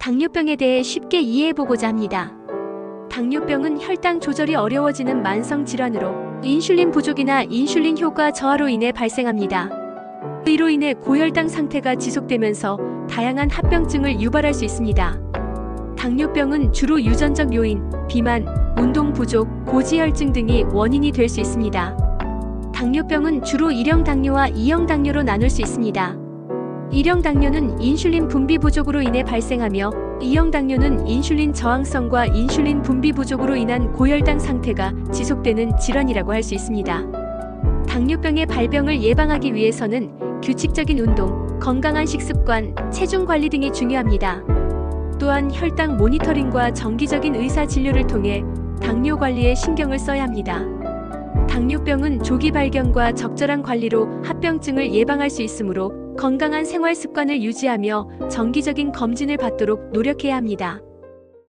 당뇨병에 대해 쉽게 이해해보고자 합니다. 당뇨병은 혈당 조절이 어려워지는 만성 질환으로 인슐린 부족이나 인슐린 효과 저하로 인해 발생합니다. 이로 인해 고혈당 상태가 지속되면서 다양한 합병증을 유발할 수 있습니다. 당뇨병은 주로 유전적 요인, 비만, 운동 부족, 고지혈증 등이 원인이 될 수 있습니다. 당뇨병은 주로 1형 당뇨와 2형 당뇨로 나눌 수 있습니다. 1형 당뇨는 인슐린 분비 부족으로 인해 발생하며 2형 당뇨는 인슐린 저항성과 인슐린 분비 부족으로 인한 고혈당 상태가 지속되는 질환이라고 할 수 있습니다. 당뇨병의 발병을 예방하기 위해서는 규칙적인 운동, 건강한 식습관, 체중 관리 등이 중요합니다. 또한 혈당 모니터링과 정기적인 의사 진료를 통해 당뇨 관리에 신경을 써야 합니다. 당뇨병은 조기 발견과 적절한 관리로 합병증을 예방할 수 있으므로 건강한 생활 습관을 유지하며 정기적인 검진을 받도록 노력해야 합니다.